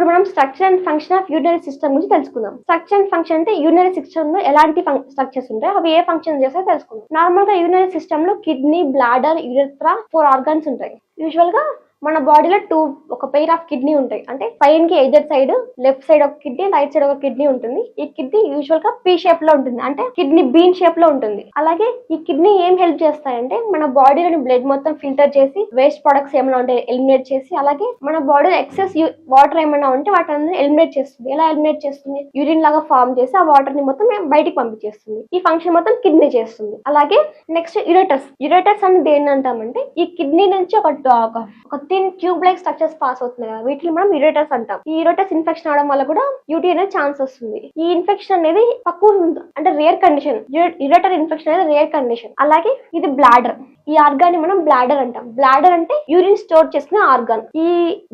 ఇప్పుడు మనం structure and function of urinary system గురించి తెలుసుకుందాం. స్ట్రక్చర్ అండ్ ఫంక్షన్ అంటే యూరినరీ సిస్టమ్లో ఎలాంటి స్ట్రక్చర్స్ ఉంటాయి అవి ఏ ఫంక్షన్ చేస్తాయో తెలుసుకుందాం. నార్మల్గా యూరినరీ సిస్టమ్లో kidney bladder urethra four organs ఉంటాయి. యూజువల్గా మన బాడీలో టూ ఒక పెయిర్ ఆఫ్ కిడ్నీ ఉంటాయి. అంటే పైన కి ఎదర్ సైడ్ లెఫ్ట్ సైడ్ ఒక కిడ్నీ రైట్ సైడ్ ఒక కిడ్నీ ఉంటుంది. ఈ కిడ్నీ యూజువల్గా పీ షేప్లో ఉంటుంది. అంటే కిడ్నీ బీన్ షేప్లో ఉంటుంది. అలాగే ఈ కిడ్నీ ఏం హెల్ప్ చేస్తాయంటే మన బాడీలోని బ్లడ్ మొత్తం ఫిల్టర్ చేసి వేస్ట్ ప్రొడక్ట్స్ ఏమైనా ఉంటే ఎలిమినేట్ చేసి అలాగే మన బాడీలో ఎక్సెస్ వాటర్ ఏమైనా ఉంటే వాటిని ఎలిమినేట్ చేస్తుంది. ఎలా ఎలిమినేట్ చేస్తుంది? యూరిన్ లాగా ఫామ్ చేసి ఆ వాటర్ని మొత్తం బయటికి పంపించేస్తుంది. ఈ ఫంక్షన్ మొత్తం కిడ్నీ చేస్తుంది. అలాగే నెక్స్ట్ యురేటర్స్ యురేటర్స్ అనేది దేని అంటామంటే ఈ కిడ్నీ నుంచి ఒక ఒక- ఒక ట్యూబ్ లైక్ స్ట్రక్చర్స్ పాస్ అవుతున్నాయి కదా వీటిని మనం యురేటర్స్ అంటాం. ఈ యురేటర్స్ ఇన్ఫెక్షన్ అవడం వల్ల కూడా యూటీ అనేది ఛాన్స్ వస్తుంది. ఈ ఇన్ఫెక్షన్ అనేది తక్కువ అంటే రేర్ కండిషన్ యురేటర్ ఇన్ఫెక్షన్ అనేది రేర్ కండిషన్ అలాగే ఇది బ్లాడర్ ఈ ఆర్గాన్ మనం బ్లాడర్ అంటాం. బ్లాడర్ అంటే యూరిన్ స్టోర్ చేసుకునే ఆర్గాన్ ఈ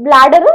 బ్లాడర్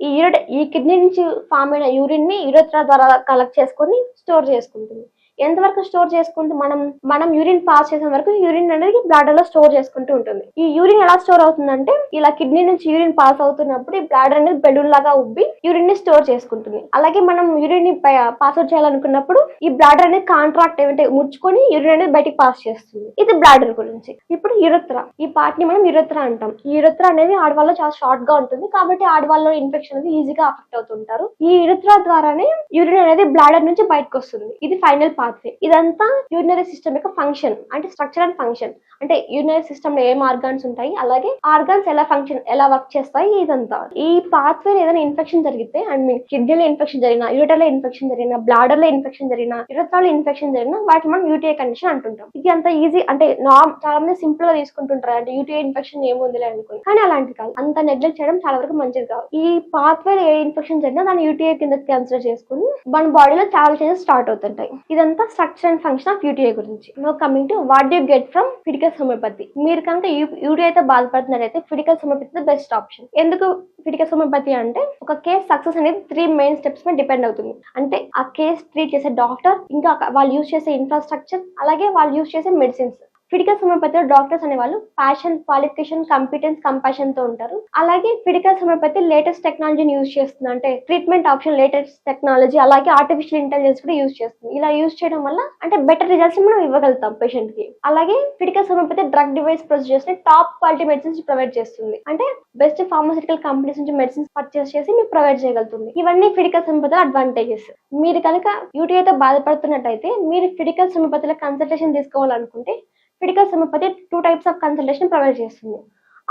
ఈ యూరిట్ ఈ కిడ్నీ నుంచి ఫామ్ అయిన యూరిన్ని యురేత్రా ద్వారా కలెక్ట్ చేసుకొని స్టోర్ చేసుకుంటుంది. ఎంతవరకు స్టోర్ చేసుకుంటూ మనం మనం యూరిన్ పాస్ చేసే వరకు యూరిన్ అనేది బ్లాడర్లో స్టోర్ చేసుకుంటూ ఉంటుంది. ఈ యూరిన్ ఎలా స్టోర్ అవుతుందంటే ఇలా కిడ్నీ నుంచి యూరిన్ పాస్ అవుతున్నప్పుడు ఈ బ్లాడర్ అనేది బెలూన్ లాగా ఉబ్బి యూరిన్ని స్టోర్ చేసుకుంటుంది. అలాగే మనం యూరిన్ని పాస్ అవుట్ చేయాలనుకున్నప్పుడు ఈ బ్లాడర్ అనేది కాంట్రాక్ట్ ఏమంటే ముచ్చుకొని యూరిన్ అనేది బయటికి పాస్ చేస్తుంది. ఇది బ్లాడర్ గురించి. ఇప్పుడు యురత్ర ఈ పార్ట్ని మనం యురత్ర అంటాం. ఈ యురత్ర అనేది ఆడవాళ్ళలో చాలా షార్ట్గా ఉంటుంది. కాబట్టి ఆడవాళ్ళలో ఇన్ఫెక్షన్ అనేది ఈజీగా అఫెక్ట్ అవుతుంటారు. ఈ యురత్ర ద్వారానే యూరిన్ అనేది బ్లాడర్ నుంచి బయటకు వస్తుంది. ఇది ఫైనల్ పార్ట్ పాత్వే ఇదంతా యూరినరీ సిస్టమ్ యొక్క ఫంక్షన్ అంటే స్ట్రక్చర్ అండ్ ఫంక్షన్ అంటే యూరినరీ సిస్టమ్లో ఏం ఆర్గాన్స్ ఉంటాయి అలాగే ఆర్గాన్స్ ఎలా ఫంక్షన్ ఎలా వర్క్ చేస్తాయి ఇదంతా. ఈ పాత్వే ఏదైనా ఇన్ఫెక్షన్ జరిగితే అండ్ మీ కిడ్నీలో ఇన్ఫెక్షన్ జరిగిన యూరిటర్లో ఇన్ఫెక్షన్ జరిగిన బ్లాడర్లో ఇన్ఫెక్షన్ జరిగినా యురత్రాలో ఇన్ఫెక్షన్ జరిగినా వాటిని మనం యూటీఐ కండిషన్ అంటుంటాం. ఇది అంత ఈజీ అంటే నార్మ్ చాలా మంది సింపుల్గా తీసుకుంటుంటారు. అంటే యూటీఐ ఇన్ఫెక్షన్ ఏముందిలే అనుకుని. కానీ అలాంటి కాదు. అంత నెగ్లెక్ట్ చేయడం చాలా వరకు మంచిది కాదు. ఈ పాత్వే ఏ ఇన్ఫెక్షన్ జరిగినా దాన్ని యూటీఐ కింద కన్సిడర్ చేసుకుని మన బాడీలో చాలా చేంజెస్ స్టార్ట్ అవుతుంటాయి. ఇదంతా structure and function of UTI గురించి. Now coming to what you get from Fiticus homeopathy మీరు కనుక యూటీఐతో బాధపడుతున్నారైతే ఫిడికల్స్ హోమియోపతి బెస్ట్ ఆప్షన్ ఎందుకు ఫిడికల్స్ హోమియోపతి అంటే ఒక కేస్ సక్సెస్ అనేది త్రీ మెయిన్ స్టెప్స్ మీద డిపెండ్ అవుతుంది. అంటే ఆ కేస్ ట్రీట్ చేసే డాక్టర్ ఇంకా వాళ్ళు యూజ్ చేసే ఇన్ఫ్రాస్ట్రక్చర్ అలాగే వాళ్ళు యూజ్ చేసే మెడిసిన్స్ ఫిడికల్ సమర్పతిలో డాక్టర్స్ అనేవాళ్ళు ప్యాషన్ క్వాలిఫికేషన్ కంపిటెన్స్ కంపాషన్తో ఉంటారు. అలాగే ఫిడికల్ సమర్పతి లేటెస్ట్ టెక్నాలజీని యూజ్ చేస్తుంది. అంటే ట్రీట్మెంట్ ఆప్షన్ లేటెస్ట్ టెక్నాలజీ అలాగే ఆర్టిఫిషియల్ ఇంటెలిజెన్స్ కూడా యూజ్ చేస్తుంది. ఇలా యూజ్ చేయడం వల్ల అంటే బెటర్ రిజల్ట్స్ మనం ఇవ్వగలుగుతాం పేషెంట్కి. అలాగే ఫిడికల్ సమర్పతి డ్రగ్ డివైస్ ప్రొసీజర్స్ని టాప్ క్వాలిటీ మెడిసిన్స్ ప్రొవైడ్ చేస్తుంది. అంటే బెస్ట్ ఫార్మాసిటికల్ కంపెనీస్ నుంచి మెడిసిన్స్ పర్చేస్ చేసి మీకు ప్రొవైడ్ చేయగలుగుతుంది. ఇవన్నీ ఫిడికల్ హోమియోపతి అడ్వాంటేజెస్ మీరు కనుక యూటీఐతో బాధపడుతున్నట్టయితే మీరు ఫిడికల్ సమర్పతిలో కన్సల్టేషన్ తీసుకోవాలనుకుంటే క్రిటికల్ సమపతి two types of consultation provide చేస్తుంది.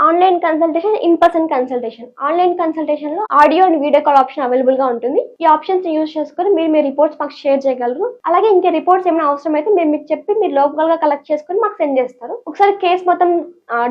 Online consultation in person consultation. Online కన్సల్టేషన్లో audio and video call option అవైలబుల్గా ఉంటుంది. ఈ ఆప్షన్స్ యూజ్ చేసుకుని మీరు మీ రిపోర్ట్స్ మాకు షేర్ చేయగలరు. అలాగే ఇంకా రిపోర్ట్స్ ఏమైనా అవసరం అయితే మేము మీకు చెప్పి మీరు లోకల్గా కలెక్ట్ చేసుకుని మాకు సెండ్ చేస్తారు. ఒకసారి కేసు మొత్తం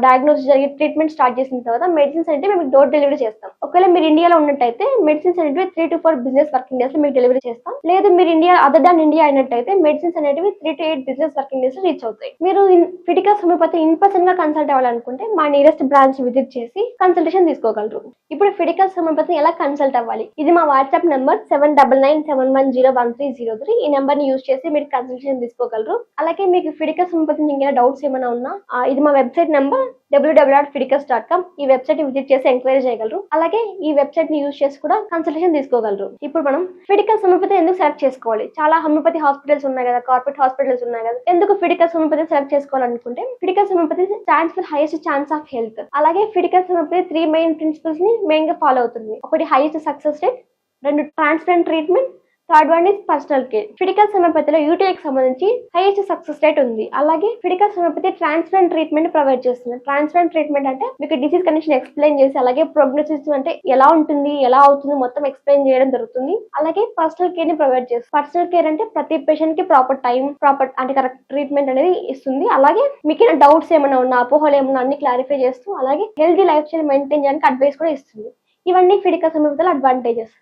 డయాగ్నోస్ జరిగి ట్రీట్మెంట్ స్టార్ట్ చేసిన తర్వాత మెడిసిన్స్ అంటే మేము డోర్ డెలివరీ చేస్తాం. ఒకవేళ మీరు ఇండియాలో ఉన్నట్టయితే మెడిసిన్స్ అనేవి three to four business working డేస్లో మీకు డెలివరీ చేస్తాం. లేదు మీరు ఇండియా అదర్ దాన్ ఇండియా అయినట్టయితే మెడిసిన్స్ అనేవి three to eight business working days reach అవుతాయి. మీరు ఫిటికల్స్ హోమియోపతి ఇన్ పర్సన్గా కన్సల్ట్ అవ్వాలనుకుంటే మా నియరెస్ట్ బ్రాంచ్ విజిట్ చేసి కన్సల్టేషన్ తీసుకోగలరు. ఇప్పుడు ఫిడికల్ హోమియోపతి ఎలా కన్సల్ట్ అవ్వాలి? ఇది మా WhatsApp number seven double nine seven one zero one three zero three ఈ నెంబర్ని యూజ్ చేసి మీరు కన్సల్టేషన్ తీసుకోగలరు. అలాగే మీకు ఫిడికల్ హోమియోపతి ఇంకేమైనా డౌట్స్ ఏమైనా ఉన్నా ఇది మా website number WWW dot Fiticus dot com ఈ వెబ్సైట్ని విజిట్ చేసి ఎంక్వైరీ చేయగలరు. అలాగే ఈ వెబ్సైట్ని యూజ్ చేసి కూడా కన్సల్టేషన్ తీసుకోగలరు. ఇప్పుడు మనం ఫిడికస్ హోమియోపతి ఎందుకు సెలెక్ట్ చేసుకోవాలి? చాలా హోమియోపతి హాస్పిటల్స్ ఉన్నాయి కదా కార్పొరేట్ హాస్పిటల్స్ ఉన్నాయి కదా. ఎందుకు ఫిడికస్ హోమియోపతి సెలెక్ట్ చేసుకోవాలనుకుంటే Fiticus homeopathy stands for highest chance of health అలాగే ఫిడికస్ హోమియోపతి త్రీ మెయిన్ ప్రిన్సిపల్స్ని మెయిన్గా ఫాలో అవుతుంది. ఒకటి హైయెస్ట్ సక్సెస్ రేట్ రెండు transparent treatment third one is personal care Fiticus సమపతిలో యూటీఐకి సంబంధించి హైయెస్ట్ సక్సెస్ రేట్ ఉంది. అలాగే ఫిడికల్ సమపతి ట్రాన్స్ప్లాంట్ ట్రీట్మెంట్ ప్రొవైడ్ చేస్తుంది. ట్రాన్స్ప్లాంట్ ట్రీట్మెంట్ అంటే మీకు డిసీజ్ కండిషన్ ఎక్స్ప్లెయిన్ చేసి అలాగే ప్రోగ్నోసిస్ అంటే ఎలా ఉంటుంది ఎలా అవుతుంది మొత్తం ఎక్స్ప్లెయిన్ చేయడం జరుగుతుంది. అలాగే పర్సనల్ కేర్ని ప్రొవైడ్ చేస్తుంది. పర్సనల్ కేర్ అంటే ప్రతి పేషెంట్కి ప్రాపర్ టైం ప్రాపర్ అంటే కరెక్ట్ ట్రీట్మెంట్ అనేది ఇస్తుంది. అలాగే మీకు డౌట్స్ ఏమైనా ఉన్నా అపోహలు ఏమైనా అన్ని క్లారిఫై చేస్తూ అలాగే హెల్దీ లైఫ్ స్టైల్ మెయింటైన్ చేయడానికి అడ్వైస్ కూడా ఇస్తుంది. ఇవన్నీ ఫిడికల్ హోమియోపతిలో అడ్వాంటేజెస్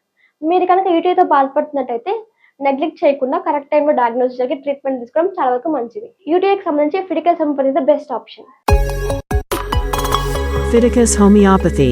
మీరు కనుక యూటీఐతో బాధపడుతున్నట్టయితే నెగ్లెక్ట్ చేయకుండా కరెక్ట్ టైంలో డయాగ్నోస్ జరిగి ట్రీట్మెంట్ తీసుకోవడం చాలా వరకు మంచిది. యూటీఐకి సంబంధించి Fiticus homeopathy best option Fiticus homeopathy